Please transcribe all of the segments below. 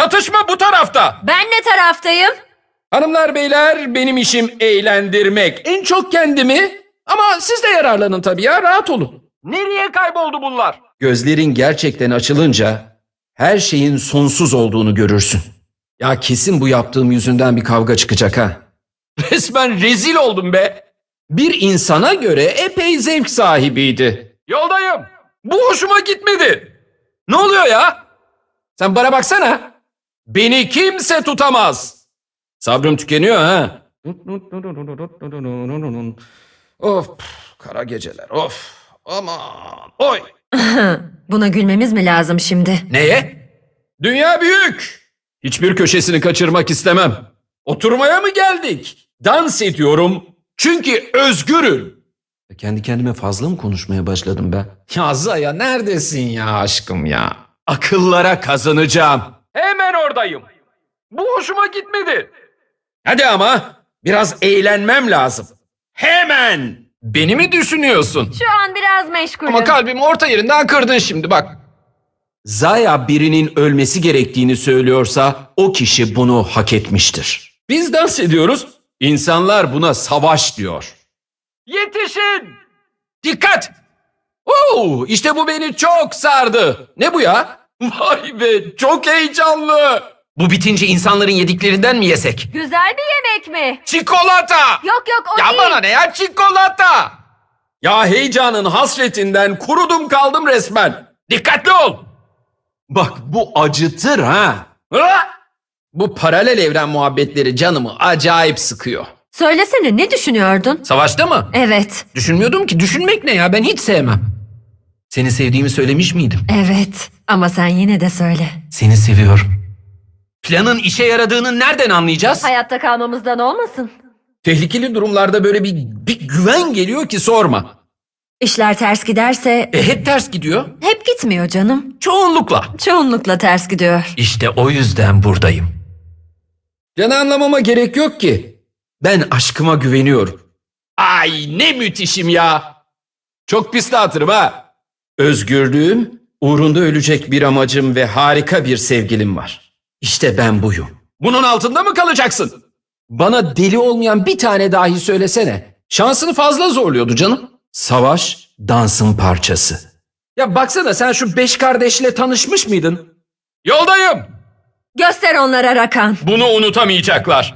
Çatışma bu tarafta. Ben ne taraftayım? Hanımlar beyler benim işim eğlendirmek. En çok kendimi ama siz de yararlanın tabii ya rahat olun. Nereye kayboldu bunlar? Gözlerin gerçekten açılınca her şeyin sonsuz olduğunu görürsün. Ya kesin bu yaptığım yüzünden bir kavga çıkacak ha. Resmen rezil oldum be. Bir insana göre epey zevk sahibiydi. Yoldayım. Bu hoşuma gitmedi. Ne oluyor ya? Sen bana baksana. Beni kimse tutamaz. Sabrım tükeniyor ha. Of kara geceler of. Aman oy. Buna gülmemiz mi lazım şimdi? Neye? Dünya büyük. Hiçbir köşesini kaçırmak istemem. Oturmaya mı geldik? Dans ediyorum çünkü özgürüm. Kendi kendime fazla mı konuşmaya başladım ben? Ya Zaya neredesin ya aşkım ya? Akıllara kazanacağım. Hemen oradayım. Bu hoşuma gitmedi. Hadi ama biraz eğlenmem lazım. Hemen. Beni mi düşünüyorsun? Şu an biraz meşgulüm. Ama kalbimi orta yerinden kırdın şimdi bak. Zaya birinin ölmesi gerektiğini söylüyorsa o kişi bunu hak etmiştir. Biz dans ediyoruz. İnsanlar buna savaş diyor. Yetişin! Dikkat! Oo, işte bu beni çok sardı. Ne bu ya? Vay be çok heyecanlı. Bu bitince insanların yediklerinden mi yesek? Güzel bir yemek mi? Çikolata! Yok yok o Ya değil. bana ne ya çikolata? Ya heyecanın hasretinden kurudum kaldım resmen. Dikkatli ol. Bak bu acıtır ha. Ha! Bu paralel evren muhabbetleri canımı acayip sıkıyor. Söylesene ne düşünüyordun? Savaşta mı? Evet, Düşünmüyordum ki düşünmek ne ya ben hiç sevmem. Seni sevdiğimi söylemiş miydim? evet. Ama sen yine de söyle. Seni seviyorum. Planın işe yaradığını nereden anlayacağız? Hayatta kalmamızdan olmasın. Tehlikeli durumlarda böyle bir, bir güven geliyor ki sorma. İşler ters giderse E hep ters gidiyor. hep gitmiyor canım. Çoğunlukla. Çoğunlukla ters gidiyor. İşte o yüzden buradayım. Canı anlamama gerek yok ki. Ben aşkıma güveniyorum. Ay ne müthişim ya. Çok pis dağıtırım ha. Özgürlüğüm, uğrunda ölecek bir amacım ve harika bir sevgilim var. İşte ben buyum. Bunun altında mı kalacaksın? Bana deli olmayan bir tane dahi söylesene. Şansını fazla zorluyordu canım. Savaş, dansın parçası. Ya baksana sen şu beş kardeşle tanışmış mıydın? Yoldayım. Göster onlara Rakan. Bunu unutamayacaklar.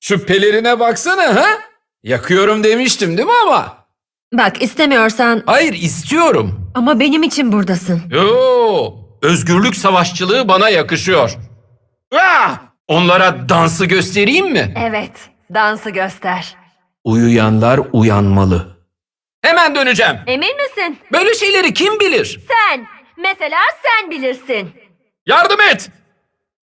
Şu pelerine baksana ha? Yakıyorum demiştim değil mi ama? Bak istemiyorsan Hayır istiyorum. Ama benim için buradasın. Yo, özgürlük savaşçılığı bana yakışıyor. Ah! Onlara dansı göstereyim mi? Evet, dansı göster. Uyuyanlar uyanmalı. Hemen döneceğim. Emin misin? Böyle şeyleri kim bilir? Sen. Mesela sen bilirsin. Yardım et.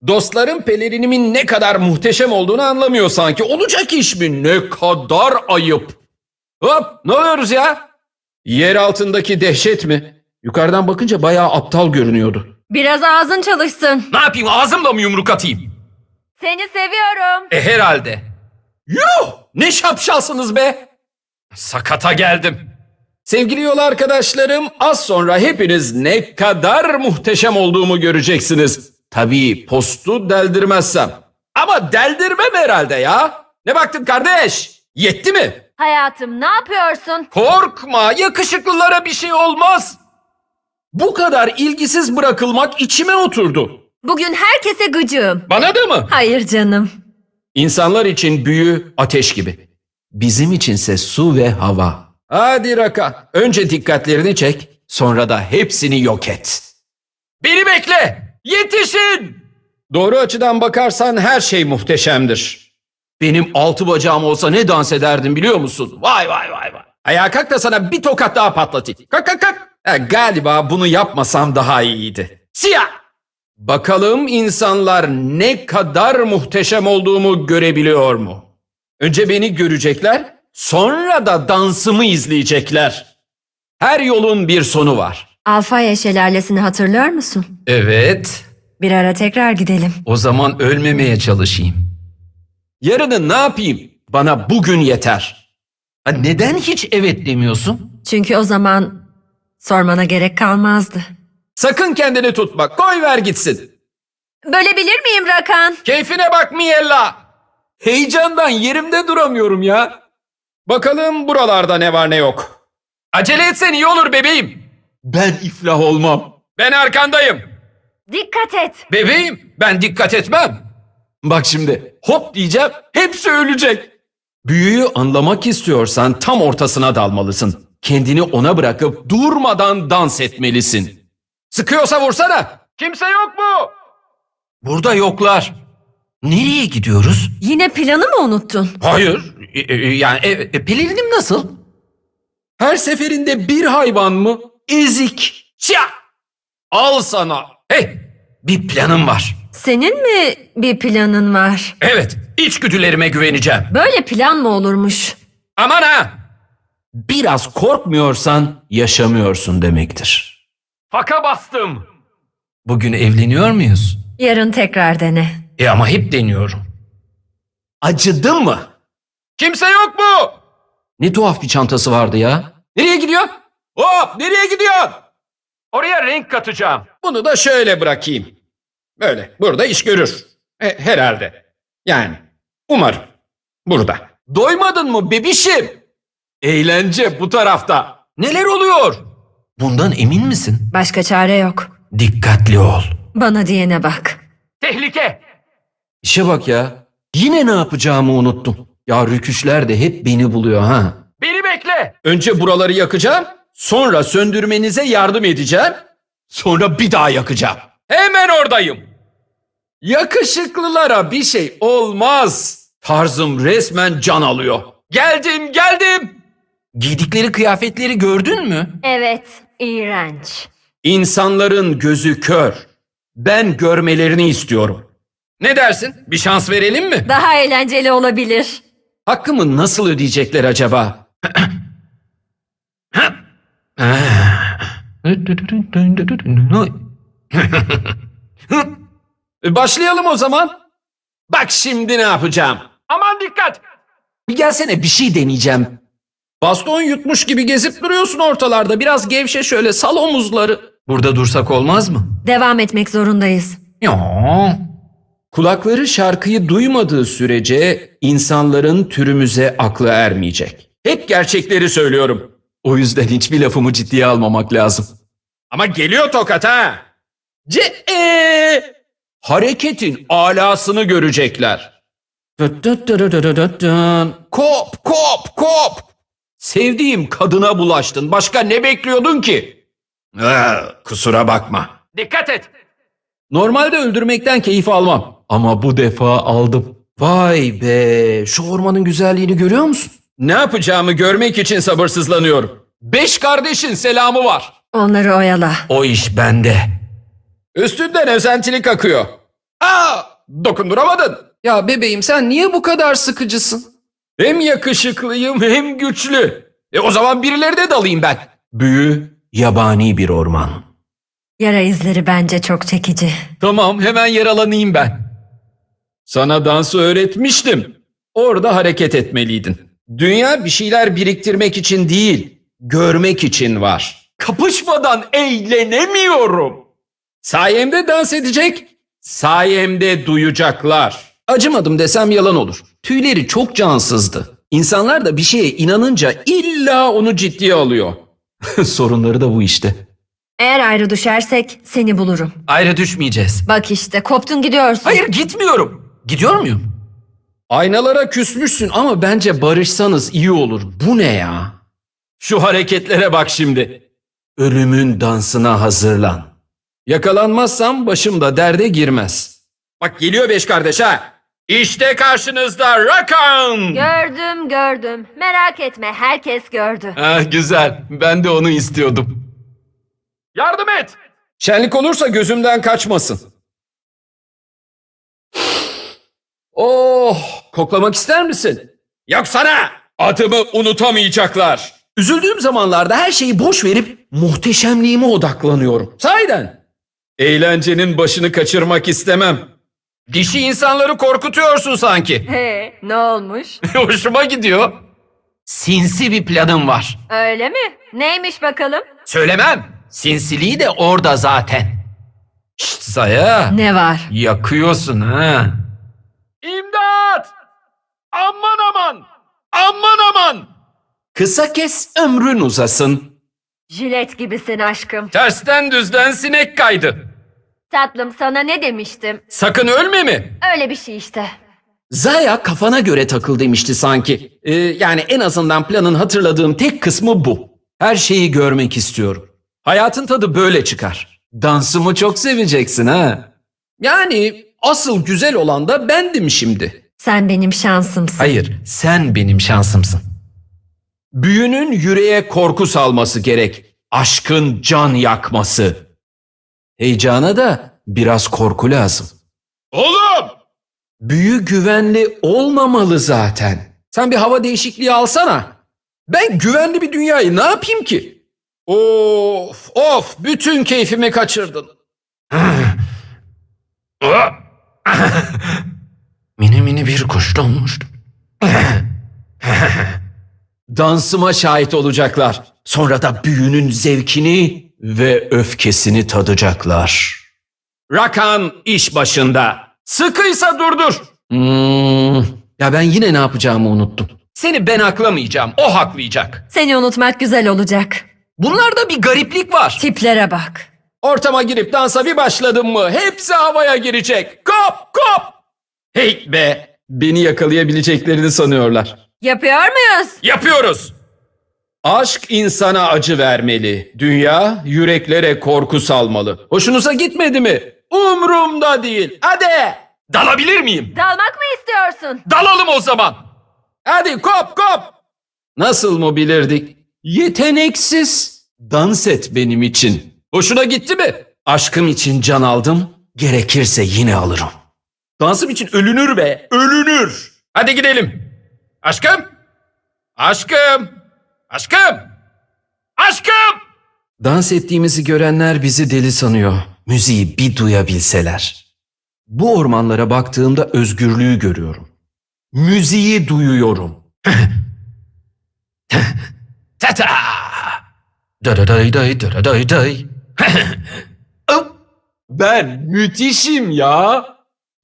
Dostlarım pelerinimin ne kadar muhteşem olduğunu anlamıyor sanki. Olacak iş mi? Ne kadar ayıp. Hop ne oluyoruz ya? Yer altındaki dehşet mi? Yukarıdan bakınca bayağı aptal görünüyordu. Biraz ağzın çalışsın. Ne yapayım ağzımla mı yumruk atayım? Seni seviyorum. E herhalde. Yuh! Ne şapşalsınız be! Sakata geldim. Sevgili yol arkadaşlarım az sonra hepiniz ne kadar muhteşem olduğumu göreceksiniz. Tabii postu deldirmezsem. Ama deldirmem herhalde ya. Ne baktın kardeş? Yetti mi? Hayatım ne yapıyorsun? Korkma yakışıklılara bir şey olmaz. Bu kadar ilgisiz bırakılmak içime oturdu. Bugün herkese gıcığım. Bana da mı? Hayır canım. İnsanlar için büyü ateş gibi. Bizim içinse su ve hava. Hadi Raka, önce dikkatlerini çek, sonra da hepsini yok et. Beni bekle, yetişin! Doğru açıdan bakarsan her şey muhteşemdir. Benim altı bacağım olsa ne dans ederdim biliyor musun? Vay vay vay vay. Ayağa kalk da sana bir tokat daha patlatayım. Kalk kalk kalk. Ha, galiba bunu yapmasam daha iyiydi. Siyah! Bakalım insanlar ne kadar muhteşem olduğumu görebiliyor mu? Önce beni görecekler, sonra da dansımı izleyecekler. Her yolun bir sonu var. Alfaya şelalesini hatırlıyor musun? Evet, Bir ara tekrar gidelim. o zaman ölmemeye çalışayım. Yarını ne yapayım? Bana bugün yeter. Ha, neden hiç evet demiyorsun? Çünkü o zaman sormana gerek kalmazdı. Sakın kendini tutma, koy ver gitsin. Bölebilir miyim Rakan? Keyfine bak Miella. Heyecandan yerimde duramıyorum ya. Bakalım buralarda ne var ne yok. Acele etsen iyi olur bebeğim. Ben iflah olmam. Ben arkandayım. Dikkat et. Bebeğim ben dikkat etmem. Bak şimdi hop diyeceğim hepsi ölecek. Büyüyü anlamak istiyorsan tam ortasına dalmalısın. Kendini ona bırakıp durmadan dans etmelisin. Sıkıyorsa vursana. Kimse yok mu? Burada yoklar. Nereye gidiyoruz? Yine planı mı unuttun? Hayır. E, e, yani e, e, pelerinim nasıl? Her seferinde bir hayvan mı? Ezik. Şia! Al sana. Hey, bir planım var. Senin mi bir planın var? Evet, içgüdülerime güveneceğim. Böyle plan mı olurmuş? Aman ha! Biraz korkmuyorsan yaşamıyorsun demektir. Faka bastım. Bugün evleniyor muyuz? Yarın tekrar dene. E ama hep deniyorum. Acıdın mı? Kimse yok mu? Ne tuhaf bir çantası vardı ya. Nereye gidiyor? Hop nereye gidiyor? Oraya renk katacağım. Bunu da şöyle bırakayım. Böyle burada iş görür. E, herhalde. Yani umarım. Burada. Doymadın mı bebişim? Eğlence bu tarafta. Neler oluyor? Bundan emin misin? Başka çare yok. Dikkatli ol. Bana diyene bak. Tehlike. İşe bak ya. Yine ne yapacağımı unuttum. Ya rüküşler de hep beni buluyor ha. Beni bekle. Önce buraları yakacağım. Sonra söndürmenize yardım edeceğim. Sonra bir daha yakacağım. Hemen oradayım. Yakışıklılara bir şey olmaz. Tarzım resmen can alıyor. Geldim geldim. Giydikleri kıyafetleri gördün mü? Evet, iğrenç. İnsanların gözü kör. Ben görmelerini istiyorum. Ne dersin? Bir şans verelim mi? Daha eğlenceli olabilir. Hakkımı nasıl ödeyecekler acaba? Başlayalım o zaman. Bak şimdi ne yapacağım. Aman dikkat. Bir gelsene bir şey deneyeceğim. Baston yutmuş gibi gezip duruyorsun ortalarda. Biraz gevşe şöyle sal omuzları. Burada dursak olmaz mı? Devam etmek zorundayız. Ya. Kulakları şarkıyı duymadığı sürece insanların türümüze aklı ermeyecek. Hep gerçekleri söylüyorum. O yüzden hiçbir lafımı ciddiye almamak lazım. Ama geliyor tokat ha. Ce e Hareketin alasını görecekler. Kop kop kop. Sevdiğim kadına bulaştın. Başka ne bekliyordun ki? Ee, kusura bakma. Dikkat et. Normalde öldürmekten keyif almam. Ama bu defa aldım. Vay be, şu ormanın güzelliğini görüyor musun? Ne yapacağımı görmek için sabırsızlanıyorum. Beş kardeşin selamı var. Onları oyala. O iş bende. Üstünden özentilik akıyor. Aa, dokunduramadın. Ya bebeğim sen niye bu kadar sıkıcısın? Hem yakışıklıyım hem güçlü. E o zaman birileri de dalayım ben. Büyü yabani bir orman. Yara izleri bence çok çekici. Tamam hemen yaralanayım ben. Sana dansı öğretmiştim. Orada hareket etmeliydin. Dünya bir şeyler biriktirmek için değil, görmek için var. Kapışmadan eğlenemiyorum. Sayemde dans edecek, sayemde duyacaklar. Acımadım desem yalan olur. Tüyleri çok cansızdı. İnsanlar da bir şeye inanınca illa onu ciddiye alıyor. Sorunları da bu işte. Eğer ayrı düşersek seni bulurum. Ayrı düşmeyeceğiz. Bak işte koptun gidiyorsun. Hayır gitmiyorum. Gidiyor muyum? Aynalara küsmüşsün ama bence barışsanız iyi olur. Bu ne ya? Şu hareketlere bak şimdi. Ölümün dansına hazırlan. Yakalanmazsam başım da derde girmez. Bak geliyor beş kardeş ha. İşte karşınızda Rakan. Gördüm gördüm. Merak etme herkes gördü. Ah güzel. Ben de onu istiyordum. Yardım et. Şenlik olursa gözümden kaçmasın. Oh, koklamak ister misin? Yok sana. Adımı unutamayacaklar. Üzüldüğüm zamanlarda her şeyi boş verip muhteşemliğime odaklanıyorum. Sahiden. Eğlencenin başını kaçırmak istemem. Dişi insanları korkutuyorsun sanki. He, ne olmuş? Hoşuma gidiyor. Sinsi bir planım var. Öyle mi? Neymiş bakalım? Söylemem. Sinsiliği de orada zaten. Şşt Zaya. Ne var? Yakıyorsun ha. İmdat! Aman aman! Aman aman! Kısa kes ömrün uzasın. Jilet gibisin aşkım. Tersten düzden sinek kaydı. Tatlım sana ne demiştim? Sakın ölme mi? Öyle bir şey işte. Zaya kafana göre takıl demişti sanki. Ee, yani en azından planın hatırladığım tek kısmı bu. Her şeyi görmek istiyorum. Hayatın tadı böyle çıkar. Dansımı çok seveceksin ha. Yani asıl güzel olan da bendim şimdi. Sen benim şansımsın. Hayır, sen benim şansımsın. Büyünün yüreğe korku salması gerek. Aşkın can yakması. Heyecana da biraz korku lazım. Oğlum! Büyü güvenli olmamalı zaten. Sen bir hava değişikliği alsana. Ben güvenli bir dünyayı ne yapayım ki? Of of bütün keyfimi kaçırdın. mini mini bir kuş donmuştu. Dansıma şahit olacaklar. Sonra da büyünün zevkini ve öfkesini tadacaklar. Rakan iş başında. Sıkıysa durdur. Hmm, ya ben yine ne yapacağımı unuttum. Seni ben aklamayacağım, o haklayacak. Seni unutmak güzel olacak. Bunlarda bir gariplik var. Tiplere bak. Ortama girip dansa bir başladım mı hepsi havaya girecek. Kop kop. Hey be. Beni yakalayabileceklerini sanıyorlar. Yapıyor muyuz? Yapıyoruz. Aşk insana acı vermeli. Dünya yüreklere korku salmalı. Hoşunuza gitmedi mi? Umrumda değil. Hadi. Dalabilir miyim? Dalmak mı istiyorsun? Dalalım o zaman. Hadi kop kop. Nasıl mı bilirdik? Yeteneksiz. Dans et benim için. Hoşuna gitti mi? Aşkım için can aldım. Gerekirse yine alırım. Dansım için ölünür be. Ölünür. Hadi gidelim. Aşkım. Aşkım. Aşkım. Aşkım. Dans ettiğimizi görenler bizi deli sanıyor. Müziği bir duyabilseler. Bu ormanlara baktığımda özgürlüğü görüyorum. Müziği duyuyorum. Tata! Daraday day daraday day. ben müthişim ya.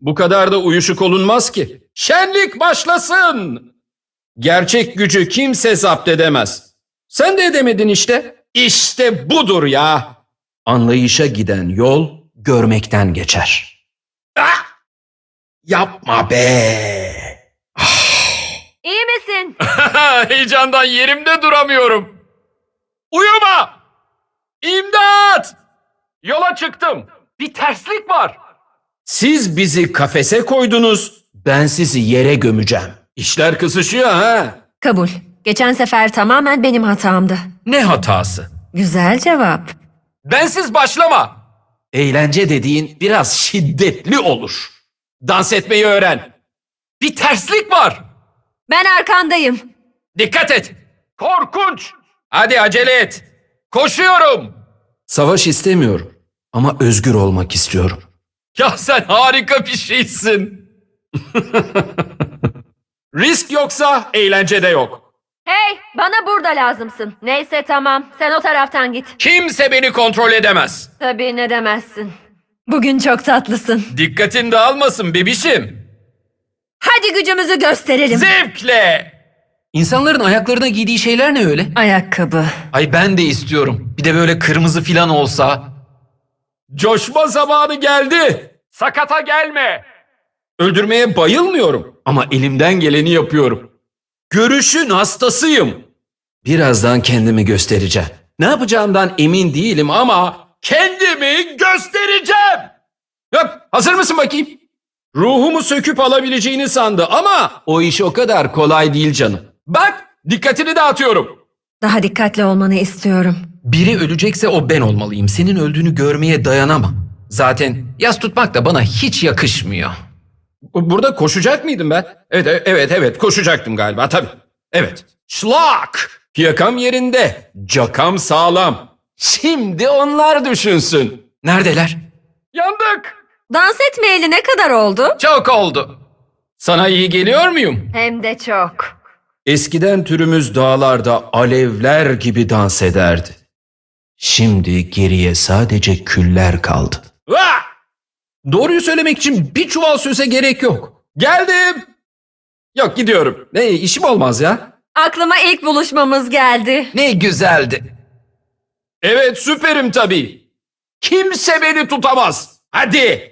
Bu kadar da uyuşuk olunmaz ki. Şenlik başlasın. Gerçek gücü kimse zapt edemez. Sen de edemedin işte. İşte budur ya. Anlayışa giden yol görmekten geçer. Ah! Yapma be. İyi misin? Heyecandan yerimde duramıyorum. Uyuma! İmdat! Yola çıktım. Bir terslik var. Siz bizi kafese koydunuz. Ben sizi yere gömeceğim. İşler kısışıyor ha. Kabul. Geçen sefer tamamen benim hatamdı. Ne hatası? Güzel cevap. Bensiz başlama. Eğlence dediğin biraz şiddetli olur. Dans etmeyi öğren. Bir terslik var. Ben arkandayım. Dikkat et. Korkunç. Hadi acele et. Koşuyorum. Savaş istemiyorum ama özgür olmak istiyorum. Ya sen harika bir şeysin. Risk yoksa eğlence de yok. Hey, bana burada lazımsın. Neyse tamam, sen o taraftan git. Kimse beni kontrol edemez. Tabii ne demezsin. Bugün çok tatlısın. Dikkatin dağılmasın bebişim. Hadi gücümüzü gösterelim. Zevkle. İnsanların ayaklarına giydiği şeyler ne öyle? Ayakkabı. Ay ben de istiyorum. Bir de böyle kırmızı filan olsa. Coşma zamanı geldi. Sakata gelme. Öldürmeye bayılmıyorum ama elimden geleni yapıyorum. Görüşün hastasıyım. Birazdan kendimi göstereceğim. Ne yapacağımdan emin değilim ama kendimi göstereceğim. Yok, hazır mısın bakayım? Ruhumu söküp alabileceğini sandı ama o iş o kadar kolay değil canım. Bak, dikkatini dağıtıyorum. Daha dikkatli olmanı istiyorum. Biri ölecekse o ben olmalıyım. Senin öldüğünü görmeye dayanamam. Zaten yas tutmak da bana hiç yakışmıyor. Burada koşacak mıydım ben? Evet, e- evet, evet. Koşacaktım galiba tabii. Evet. Şlak! Yakam yerinde. Cakam sağlam. Şimdi onlar düşünsün. Neredeler? Yandık. Dans etmeyeli ne kadar oldu? Çok oldu. Sana iyi geliyor muyum? Hem de çok. Eskiden türümüz dağlarda alevler gibi dans ederdi. Şimdi geriye sadece küller kaldı. Ah! Doğruyu söylemek için bir çuval söze gerek yok. Geldim. Yok gidiyorum. Ne işim olmaz ya. Aklıma ilk buluşmamız geldi. Ne güzeldi. Evet süperim tabii. Kimse beni tutamaz. Hadi.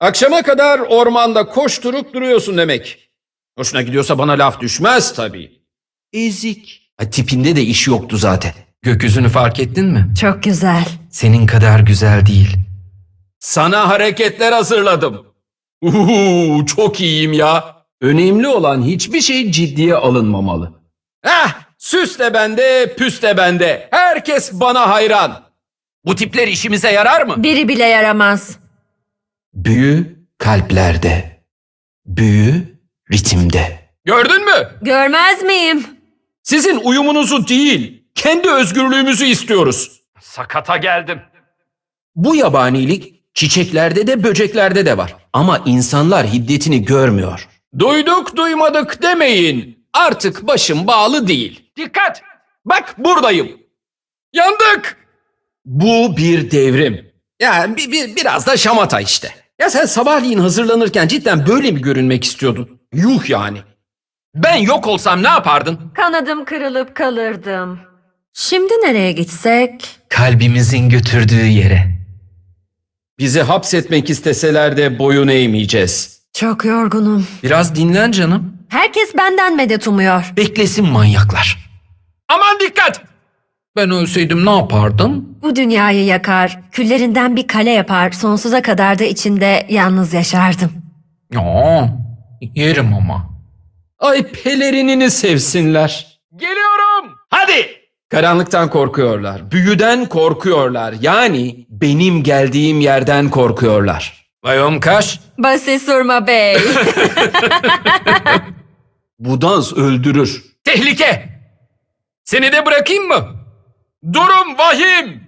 Akşama kadar ormanda koşturup duruyorsun demek. Hoşuna gidiyorsa bana laf düşmez tabii. Ezik. Ha, tipinde de iş yoktu zaten. Gökyüzünü fark ettin mi? Çok güzel. Senin kadar güzel değil. Sana hareketler hazırladım. Uhu, çok iyiyim ya. Önemli olan hiçbir şey ciddiye alınmamalı. Heh, süs de bende, püs de bende. Herkes bana hayran. Bu tipler işimize yarar mı? Biri bile yaramaz. Büyü kalplerde. Büyü ritimde. Gördün mü? Görmez miyim? Sizin uyumunuzu değil, kendi özgürlüğümüzü istiyoruz. Sakata geldim. Bu yabanilik çiçeklerde de böceklerde de var. Ama insanlar hiddetini görmüyor. Duyduk duymadık demeyin. Artık başım bağlı değil. Dikkat! Bak buradayım. Yandık! Bu bir devrim. Ya bir, bir- biraz da şamata işte. Ya sen sabahleyin hazırlanırken cidden böyle mi görünmek istiyordun? Yuh yani. Ben yok olsam ne yapardın? Kanadım kırılıp kalırdım. Şimdi nereye gitsek? kalbimizin götürdüğü yere. Bizi hapsetmek isteseler de boyun eğmeyeceğiz. Çok yorgunum. Biraz dinlen canım. Herkes benden medet umuyor. Beklesin manyaklar. Aman dikkat! Ben ölseydim ne yapardım? Bu dünyayı yakar, küllerinden bir kale yapar, sonsuza kadar da içinde yalnız yaşardım. Ya, yerim ama. Ay pelerinini sevsinler. Geliyorum. Hadi. Karanlıktan korkuyorlar. Büyüden korkuyorlar. Yani benim geldiğim yerden korkuyorlar. Bayom Kaş, Basit Surma Bey. Bu dans öldürür. Tehlike! Seni de bırakayım mı? Durum vahim!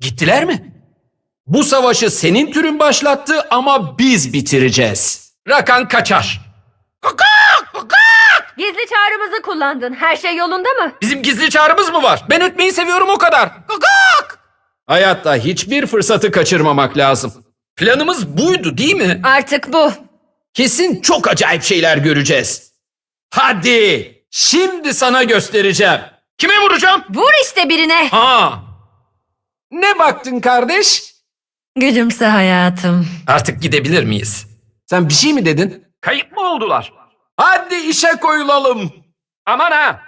Gittiler mi? Bu savaşı senin türün başlattı ama biz bitireceğiz. Rakan kaçar. Gizli çağrımızı kullandın. Her şey yolunda mı? Bizim gizli çağrımız mı var? Ben ötmeyi seviyorum o kadar. Kakak! Hayatta hiçbir fırsatı kaçırmamak lazım. Planımız buydu değil mi? Artık bu. Kesin çok acayip şeyler göreceğiz. Hadi! Şimdi sana göstereceğim. Kime vuracağım? Vur işte birine. Ha! Ne baktın kardeş? Gülümse hayatım. Artık gidebilir miyiz? Sen bir şey mi dedin? Kayıp mı oldular? Hadi işe koyulalım. Aman ha!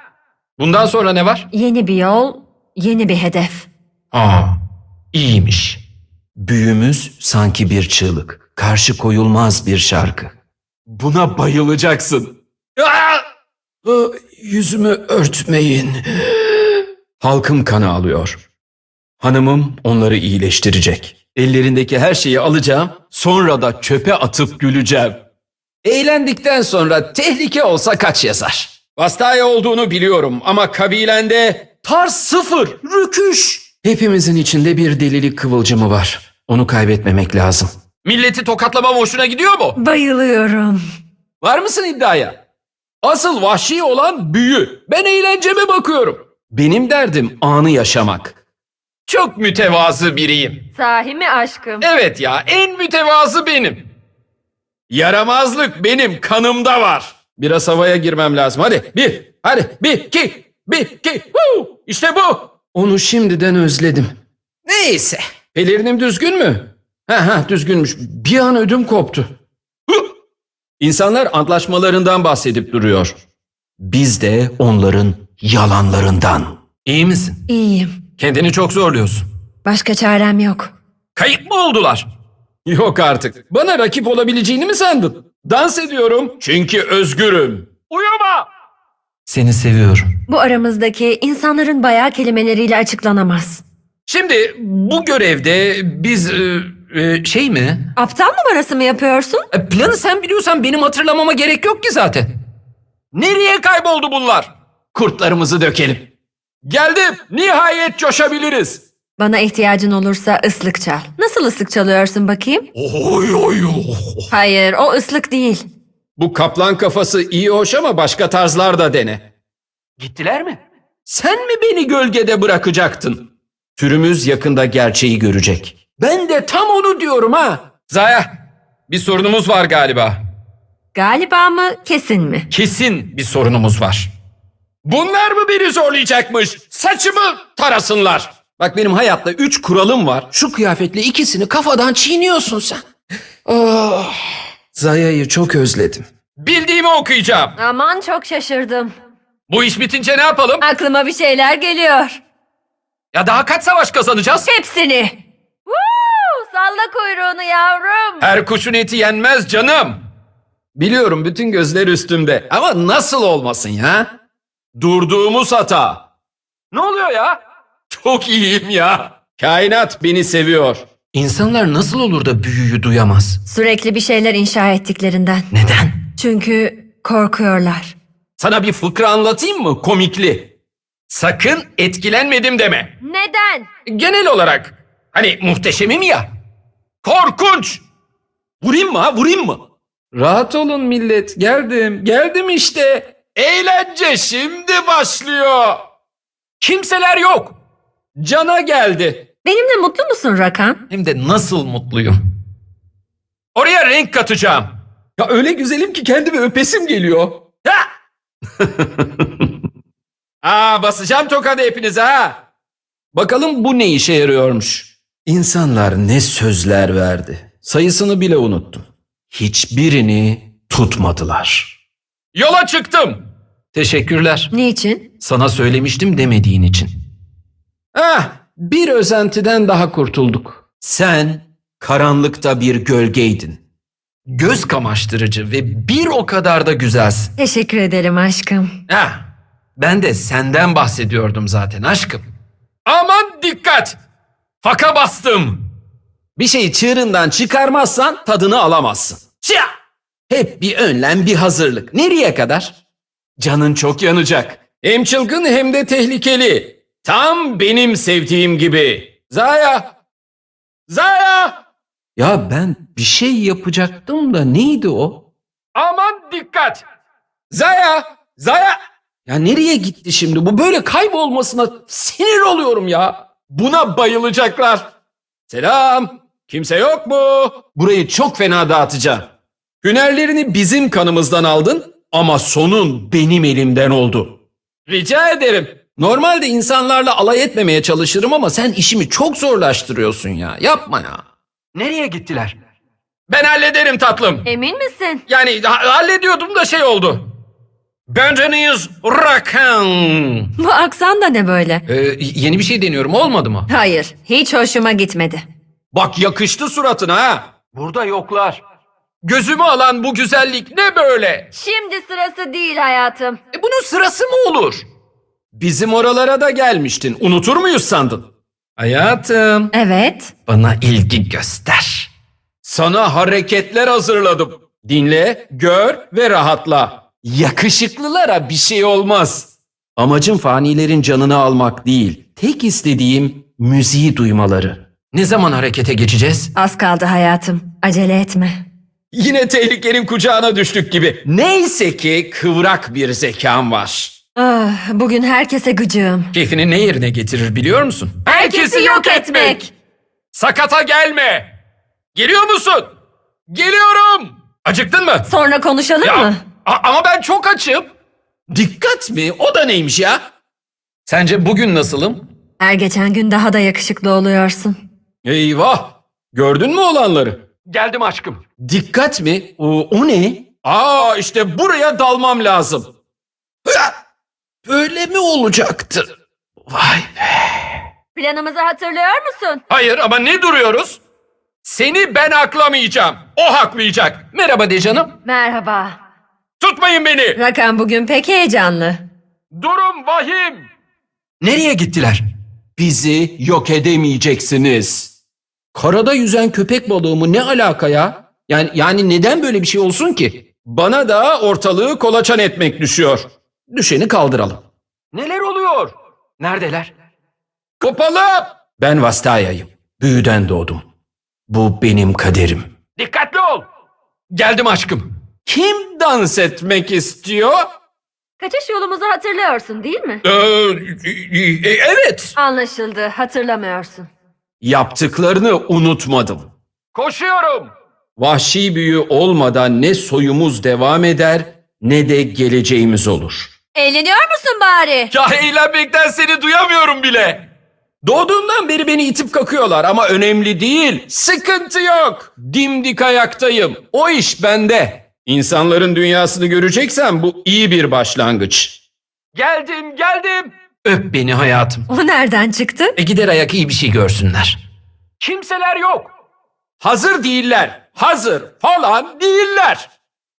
Bundan sonra ne var? Yeni bir yol, yeni bir hedef. Aa, iyiymiş. Büyümüz sanki bir çığlık. Karşı koyulmaz bir şarkı. Buna bayılacaksın. Aa! Aa, Yüzümü örtmeyin. Halkım kanı alıyor. Hanımım onları iyileştirecek. Ellerindeki her şeyi alacağım, sonra da çöpe atıp güleceğim. Eğlendikten sonra tehlike olsa kaç yazar. Vastaya olduğunu biliyorum ama kabilende tarz sıfır, rüküş. Hepimizin içinde bir delilik kıvılcımı var. Onu kaybetmemek lazım. Milleti tokatlamam hoşuna gidiyor mu? Bayılıyorum. Var mısın iddiaya? Asıl vahşi olan büyü. Ben eğlenceme bakıyorum. Benim derdim anı yaşamak. Çok mütevazı biriyim. Sahi mi aşkım? Evet ya en mütevazı benim. Yaramazlık benim kanımda var. Biraz havaya girmem lazım. Hadi bir, hadi bir, iki, bir, iki. Huu! İşte bu. Onu şimdiden özledim. Neyse. Pelerinim düzgün mü? Ha ha düzgünmüş. Bir an ödüm koptu. İnsanlar antlaşmalarından bahsedip duruyor. Biz de onların yalanlarından. İyi misin? İyiyim. Kendini çok zorluyorsun. Başka çarem yok. Kayıp mı oldular? Yok artık. Bana rakip olabileceğini mi sandın? Dans ediyorum çünkü özgürüm. Uyuma! Seni seviyorum. Bu aramızdaki insanların bayağı kelimeleriyle açıklanamaz. Şimdi bu görevde biz e, e, şey mi? Aptal numarası mı yapıyorsun? E, planı sen biliyorsan benim hatırlamama gerek yok ki zaten. Nereye kayboldu bunlar? Kurtlarımızı dökelim. Geldim. Nihayet coşabiliriz. Bana ihtiyacın olursa ıslık çal. Nasıl ıslık çalıyorsun bakayım? Oy oy oy. Hayır, o ıslık değil. Bu kaplan kafası iyi hoş ama başka tarzlar da dene. Gittiler mi? Sen mi beni gölgede bırakacaktın? Türümüz yakında gerçeği görecek. Ben de tam onu diyorum ha. Zaya, bir sorunumuz var galiba. Galiba mı kesin mi? Kesin bir sorunumuz var. Bunlar mı beni zorlayacakmış? Saçımı tarasınlar. Bak benim hayatta üç kuralım var. Şu kıyafetle ikisini kafadan çiğniyorsun sen. Oh, Zaya'yı çok özledim. Bildiğimi okuyacağım. Aman çok şaşırdım. Bu iş bitince ne yapalım? Aklıma bir şeyler geliyor. Ya daha kaç savaş kazanacağız? Hepsini. Woo! Salla kuyruğunu yavrum. Her kuşun eti yenmez canım. Biliyorum bütün gözler üstümde. Ama nasıl olmasın ya? Durduğumuz hata. Ne oluyor ya? Çok iyiyim ya. Kainat beni seviyor. İnsanlar nasıl olur da büyüyü duyamaz? Sürekli bir şeyler inşa ettiklerinden. Neden? Çünkü korkuyorlar. Sana bir fıkra anlatayım mı komikli? Sakın etkilenmedim deme. Neden? Genel olarak. Hani muhteşemim ya. Korkunç. Vurayım mı ha vurayım mı? Rahat olun millet. Geldim. Geldim işte. Eğlence şimdi başlıyor. Kimseler yok. Cana geldi. Benimle mutlu musun Rakan? Hem de nasıl mutluyum. Oraya renk katacağım. Ya öyle güzelim ki kendimi öpesim geliyor. Ha! Aa basacağım tokadı hepinize ha. Bakalım bu ne işe yarıyormuş. İnsanlar ne sözler verdi. Sayısını bile unuttum. Hiçbirini tutmadılar. Yola çıktım. Teşekkürler. Niçin? Sana söylemiştim demediğin için. Ah, bir özentiden daha kurtulduk. Sen karanlıkta bir gölgeydin. Göz kamaştırıcı ve bir o kadar da güzelsin. Teşekkür ederim aşkım. Ah, ben de senden bahsediyordum zaten aşkım. Aman dikkat! Faka bastım. Bir şeyi çığırından çıkarmazsan tadını alamazsın. Çya! Hep bir önlem bir hazırlık. Nereye kadar? Canın çok yanacak. Hem çılgın hem de tehlikeli. Tam benim sevdiğim gibi. Zaya! Zaya! Ya ben bir şey yapacaktım da neydi o? Aman dikkat! Zaya! Zaya! Ya nereye gitti şimdi? Bu böyle kaybolmasına sinir oluyorum ya. Buna bayılacaklar. Selam. Kimse yok mu? Burayı çok fena dağıtacağım. Hünerlerini bizim kanımızdan aldın ama sonun benim elimden oldu. Rica ederim. Normalde insanlarla alay etmemeye çalışırım ama sen işimi çok zorlaştırıyorsun ya. Yapma ya. Nereye gittiler? Ben hallederim tatlım. Emin misin? Yani ha- hallediyordum da şey oldu. Bendeniz Rakan. Bu aksan da ne böyle? Ee, yeni bir şey deniyorum olmadı mı? Hayır, hiç hoşuma gitmedi. Bak yakıştı suratına ha. Burada yoklar. Gözümü alan bu güzellik ne böyle? Şimdi sırası değil hayatım. E bunun sırası mı olur? Bizim oralara da gelmiştin. Unutur muyuz sandın? Hayatım. Evet. Bana ilgi göster. Sana hareketler hazırladım. Dinle, gör ve rahatla. Yakışıklılara bir şey olmaz. Amacım fanilerin canını almak değil. Tek istediğim müziği duymaları. Ne zaman harekete geçeceğiz? Az kaldı hayatım. Acele etme. Yine tehlikenin kucağına düştük gibi. Neyse ki kıvrak bir zekam var. Ah, bugün herkese gıcığım. Keyfini ne yerine getirir biliyor musun? Herkesi yok etmek. Sakata gelme. Geliyor musun? Geliyorum. Acıktın mı? Sonra konuşalım Ya, mı? a- ama ben çok açım. Dikkat mi? O da neymiş ya? Sence bugün nasılım? Her geçen gün daha da yakışıklı oluyorsun. Eyvah! Gördün mü olanları? Geldim aşkım. Dikkat mi? O, o ne? Aa işte buraya dalmam lazım. Böyle mi olacaktı? Vay be. Planımızı hatırlıyor musun? Hayır ama ne duruyoruz? Seni ben aklamayacağım. O haklayacak. Merhaba de canım. Merhaba. Tutmayın beni. Rakan bugün pek heyecanlı. Durum vahim. Nereye gittiler? Bizi yok edemeyeceksiniz. Karada yüzen köpek balığı mı ne alaka ya? Yani, yani neden böyle bir şey olsun ki? Bana da ortalığı kolaçan etmek düşüyor. Düşeni kaldıralım. Neler oluyor? Neredeler? Kapalı. Ben Vastaya'yım. Büyüden doğdum. Bu benim kaderim. Dikkatli ol. Geldim aşkım. Kim dans etmek istiyor? Kaçış yolumuzu hatırlıyorsun değil mi? Ee, e- evet. Anlaşıldı, hatırlamıyorsun. Yaptıklarını unutmadım. Koşuyorum. Vahşi büyü olmadan ne soyumuz devam eder ne de geleceğimiz olur. Eğleniyor musun bari? Ya eğlenmekten seni duyamıyorum bile. Doğduğumdan beri beni itip kakıyorlar ama önemli değil. Sıkıntı yok. Dimdik ayaktayım. O iş bende. İnsanların dünyasını göreceksen bu iyi bir başlangıç. Geldim, geldim. Öp beni hayatım. O nereden çıktı? E gider ayak iyi bir şey görsünler. Kimseler yok. Hazır değiller. Hazır falan değiller.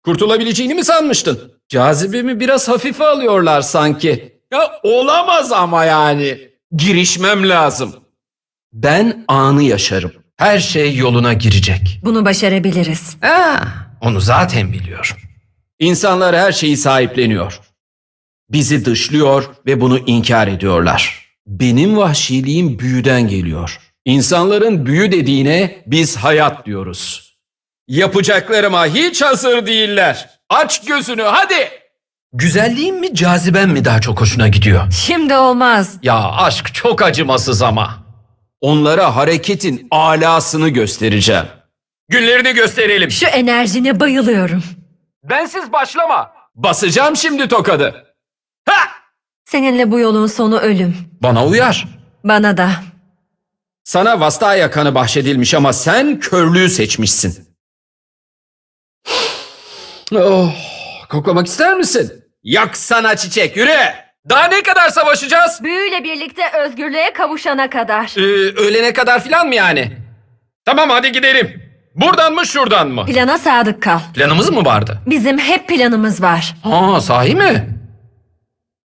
Kurtulabileceğini mi sanmıştın? Cazibemi biraz hafife alıyorlar sanki. Ya olamaz ama yani. Girişmem lazım. Ben anı yaşarım. Her şey yoluna girecek. Bunu başarabiliriz. Ha, onu zaten biliyorum. İnsanlar her şeyi sahipleniyor. Bizi dışlıyor ve bunu inkar ediyorlar. Benim vahşiliğim büyüden geliyor. İnsanların büyü dediğine biz hayat diyoruz. Yapacaklarıma hiç hazır değiller. Aç gözünü hadi. Güzelliğim mi caziben mi daha çok hoşuna gidiyor? Şimdi olmaz. Ya aşk çok acımasız ama. Onlara hareketin alasını göstereceğim. Günlerini gösterelim. Şu enerjine bayılıyorum. Bensiz başlama. Basacağım şimdi tokadı. Ha! Seninle bu yolun sonu ölüm. Bana uyar. Bana da. Sana Vastaya kanı bahşedilmiş ama sen körlüğü seçmişsin. Oh, koklamak ister misin? Yaksana çiçek yürü. Daha ne kadar savaşacağız? Büyüyle birlikte özgürlüğe kavuşana kadar. Ee, öğlene kadar filan mı yani? Tamam hadi gidelim. Buradan mı şuradan mı? Plana sadık kal. Planımız mı vardı? Bizim hep planımız var. Ha sahi mi?